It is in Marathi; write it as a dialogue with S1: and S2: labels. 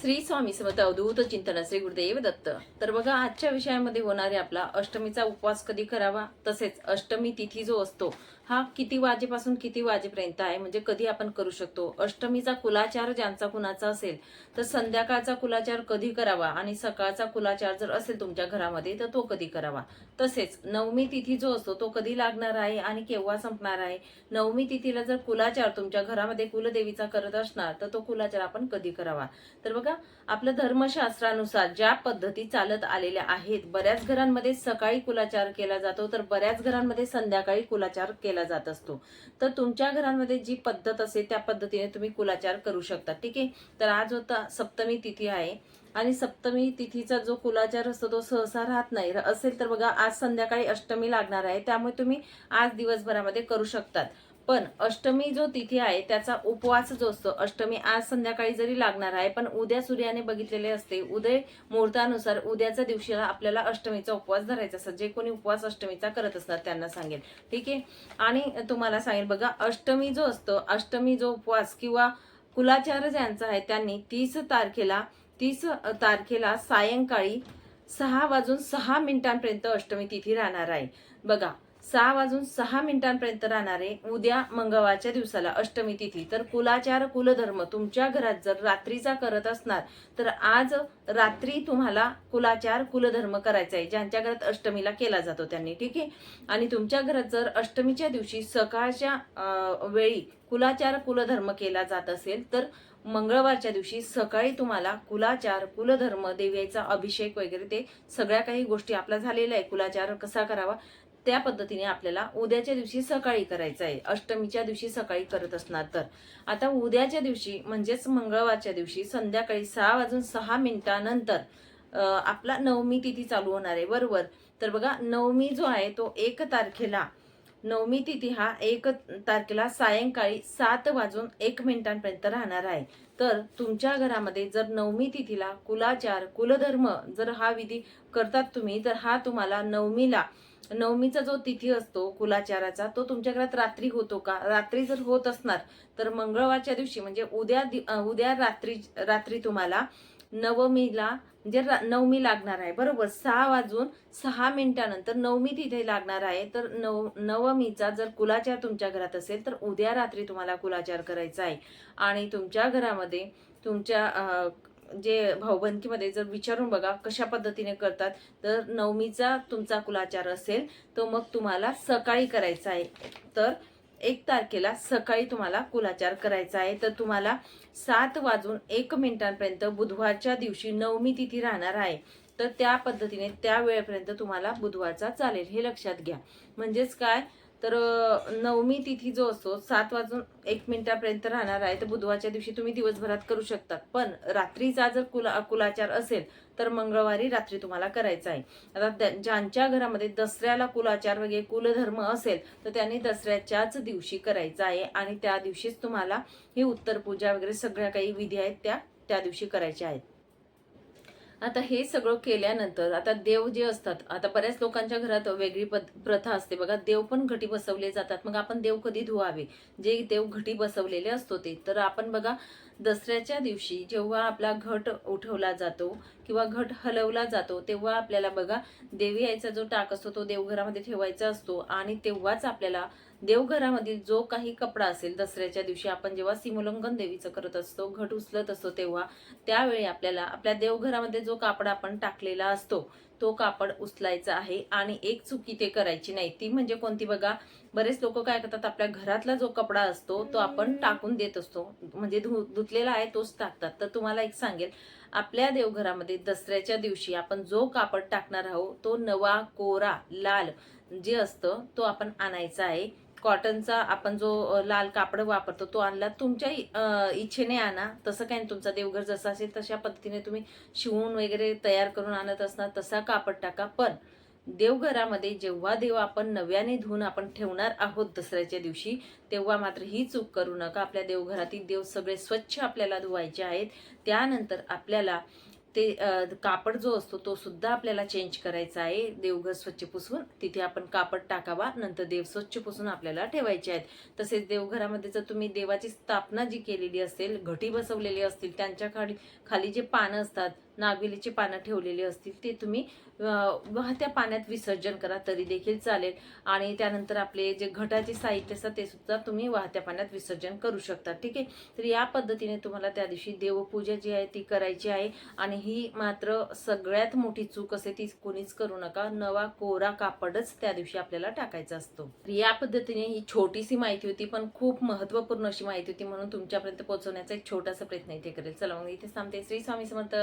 S1: श्री स्वामी समर्थ अवधूत चिंतन श्री गुरुदेव दत्त. तर बघा आजच्या विषयामध्ये होणारे आपला अष्टमीचा उपवास कधी करावा? तसेच अष्टमी तिथी जो असतो हा किती वाजेपासून किती वाजेपर्यंत आहे? म्हणजे कधी आपण करू शकतो? अष्टमीचा कुलाचार ज्यांचा कुणाचा असेल तर संध्याकाळचा कुलाचार कधी करावा? आणि सकाळचा कुलाचार जर असेल तुमच्या घरामध्ये तर तो कधी करावा? तसेच नवमी तिथी जो असतो तो कधी लागणार आहे आणि केव्हा संपणार आहे? नवमी तिथीला जर कुलाचार तुमच्या घरामध्ये कुलदेवीचा करत असणार तर तो कुलाचार आपण कधी करावा? तर बघा आपलं धर्मशास्त्रानुसार ज्या पद्धती चालत आलेल्या आहेत बऱ्याच घरांमध्ये सकाळी कुलाचार केला जातो तर बऱ्याच घरांमध्ये संध्याकाळी कुलाचार केला जात असतो. तर तुमच्या घरांमध्ये जी पद्धत असेल त्या पद्धतीने तुम्ही कुलाचार करू शकता. ठीक आहे? तर आज होता सप्तमी तिथी आहे. आणि सप्तमी तिथीचा जो कुलाचार असतो तो सहसा राहत नाही. असेल तर बघा आज संध्याकाळी अष्टमी लागणार आहे. त्यामुळे तुम्ही आज दिवसभरामध्ये करू शकतात. पण अष्टमी जो तिथी आहे त्याचा उपवास जो असतो अष्टमी आज संध्याकाळी जरी लागणार आहे पण उद्या सूर्याने बघितलेले असते उदय मुहूर्तानुसार उद्याच्या दिवशीला आपल्याला अष्टमीचा उपवास धरायचा असतो. जे कोणी उपवास अष्टमीचा करत असणार त्यांना सांगेल. ठीक आहे? आणि तुम्हाला सांगेल बघा अष्टमी जो असतो अष्टमी जो उपवास किंवा कुलाचार ज्यांचा आहे त्यांनी तीस तारखेला तीस तारखेला सायंकाळी सहा वाजून सहा मिनिटांपर्यंत अष्टमी तिथी राहणार आहे. बघा सहा वाजून सहा मिनिटांपर्यंत राहणारे उद्या मंगळवारच्या दिवसाला अष्टमी तिथी. तर कुलाचार कुलधर्म तुमच्या घरात जर रात्रीचा करत असणार तर आज रात्री तुम्हाला कुलाचार कुलधर्म करायचा आहे ज्यांच्या घरात अष्टमीला केला जातो त्यांनी. ठीक आहे? आणि तुमच्या घरात जर अष्टमीच्या दिवशी सकाळच्या वेळी कुलाचार कुलधर्म केला जात असेल तर मंगळवारच्या दिवशी सकाळी तुम्हाला कुलाचार कुलधर्म देवीचा अभिषेक वगैरे ते सगळ्या काही गोष्टी आपला झालेल्या आहे. कुलाचार कसा करावा? त्या पद्धतीने आपल्याला उद्याच्या दिवशी सकाळी करायचं आहे. अष्टमीच्या दिवशी सकाळी करत असणार तर. आता उद्याच्या दिवशी म्हणजेच मंगळवारच्या दिवशी संध्याकाळी सहा वाजून सहा मिनिटानंतर आपला नवमी तिथी चालू होणार आहे. बरोबर? तर बघा नवमी जो आहे तो एक तारखेला नवमी तिथी हा एक तारखेला सायंकाळी सात वाजून एक मिनिटांपर्यंत राहणार आहे. तर तुमच्या घरामध्ये जर नवमी तिथीला कुलाचार कुलधर्म जर हा विधी करतात तुम्ही तर हा तुम्हाला नवमीला नवमीचा जो तिथी असतो कुलाचाराचा तो तुमच्या घरात रात्री होतो का? रात्री जर होत असणार तर मंगळवारच्या दिवशी म्हणजे उद्या दि- उद्या रात्री रात्री तुम्हाला नवमीला म्हणजे रा- नवमी लागणार आहे. बरोबर? सहा वाजून सहा मिनिटानंतर नवमी तिथे लागणार आहे. तर नव नवमीचा जर कुलाचार तुमच्या घरात असेल तर उद्या रात्री तुम्हाला कुलाचार करायचा आहे. आणि तुमच्या घरामध्ये तुमच्या जे भाऊबंदकीमध्ये जर विचारून बघा कशा पद्धतीने करतात तर नवमीचा तुमचा कुलाचार असेल तो मग तुम्हाला सकाळी करायचा आहे. तर एक तारखेला सकाळी तुम्हाला कुलाचार करायचा आहे. तर तुम्हाला सात वाजून एक मिनिटांपर्यंत बुधवारच्या दिवशी नवमी तिथी राहणार आहे. तर त्या पद्धतीने त्या वेळेपर्यंत तुम्हाला बुधवारचा चालेल हे लक्षात घ्या. म्हणजेच काय? तर नवमी तिथी जो असतो सात वाजून एक मिनिटापर्यंत राहणार आहे. तर बुधवारच्या दिवशी तुम्ही दिवसभरात करू शकतात. पण रात्रीचा जर कुला कुलाचार असेल तर मंगळवारी रात्री तुम्हाला करायचा आहे. आता ज्यांच्या घरामध्ये दसऱ्याला कुलाचार वगैरे कुलधर्म असेल तर त्यांनी दसऱ्याच्याच दिवशी करायचा आहे. आणि त्या दिवशीच तुम्हाला ही उत्तर पूजा वगैरे सगळ्या काही विधी आहेत त्या त्या दिवशी करायच्या आहेत. आता हे सगळं केल्यानंतर आता देव जे असतात आता बऱ्याच लोकांच्या घरात वेगळी पद- प्रथा असते. बघा देव पण घटी बसवले जातात. मग आपण देव कधी धुवावे? जे देव घटी बसवलेले असतो ते. तर आपण बघा दसऱ्याच्या दिवशी जेव्हा आपला घट उठवला जातो किंवा घट हलवला जातो तेव्हा आपल्याला बघा देवी यायचा जो टाक असतो तो देवघरामध्ये ठेवायचा असतो आणि तेव्हाच आपल्याला देवघरामधील जो काही कपडा असेल दसऱ्याच्या दिवशी आपण जेव्हा सिमोल्लंघन देवीचं करत असतो घट उचलत असतो तेव्हा त्यावेळी आपल्याला आपल्या देवघरामध्ये जो कापड आपण टाकलेला असतो तो कापड उचलायचा आहे आणि एक चुकी ते करायची नाही. ती म्हणजे कोणती बघा? बरेच लोक काय करतात आपल्या घरातला जो कपडा असतो तो आपण टाकून देत असतो. म्हणजे धु धुतलेला आहे तोच टाकतात. तर तुम्हाला एक सांगेल आपल्या देवघरामध्ये दसऱ्याच्या दिवशी आपण जो कापड टाकणार आहोत तो नवा कोरा लाल जे असतं तो आपण आणायचा आहे. कॉटनचा आपण जो लाल कापड वापरतो तो आणला. तुमच्या इच्छेने आणा. तसं काय नाही, तुमचा देवघर जसं असेल तशा पद्धतीने तुम्ही शिवून वगैरे तयार करून आणत असणार तसा कापड टाका. पण देवघरामध्ये जेव्हा देव आपण नव्याने धुवून आपण ठेवणार आहोत दसऱ्याच्या दिवशी तेव्हा मात्र ही चूक करू नका. आपल्या देवघरातील देव सगळे स्वच्छ आपल्याला धुवायचे आहेत. त्यानंतर आपल्याला ते कापड जो असतो तो सुद्धा आपल्याला चेंज करायचा आहे. देवघर स्वच्छ पुसून तिथे आपण कापड टाकावा नंतर देव स्वच्छ पुसून आपल्याला ठेवायचे आहेत. तसेच देवघरामध्ये जर तुम्ही देवाची स्थापना जी केलेली असेल घटी बसवलेली असतील त्यांच्या खाली खाली जे पानं असतात नागवेलीची पानं ठेवलेली असतील ते तुम्ही वाहत्या पाण्यात विसर्जन करा तरी देखील चालेल. आणि त्यानंतर आपले जे घटाचे साहित्य असतात ते सुद्धा तुम्ही वाहत्या पाण्यात विसर्जन करू शकता. ठीक आहे? तर या पद्धतीने तुम्हाला त्या दिवशी देवपूजा जी आहे ती करायची आहे. आणि ही मात्र सगळ्यात मोठी चूक असते ती कोणीच करू नका. नवा कोरा कापडच त्या दिवशी आपल्याला टाकायचा असतो. या पद्धतीने ही छोटीशी माहिती होती पण खूप महत्त्वपूर्ण अशी माहिती होती म्हणून तुमच्यापर्यंत पोहोचवण्याचा एक छोटासा प्रयत्न इथे करेल. चला मग इथे थांबते. श्री स्वामी समर्थ.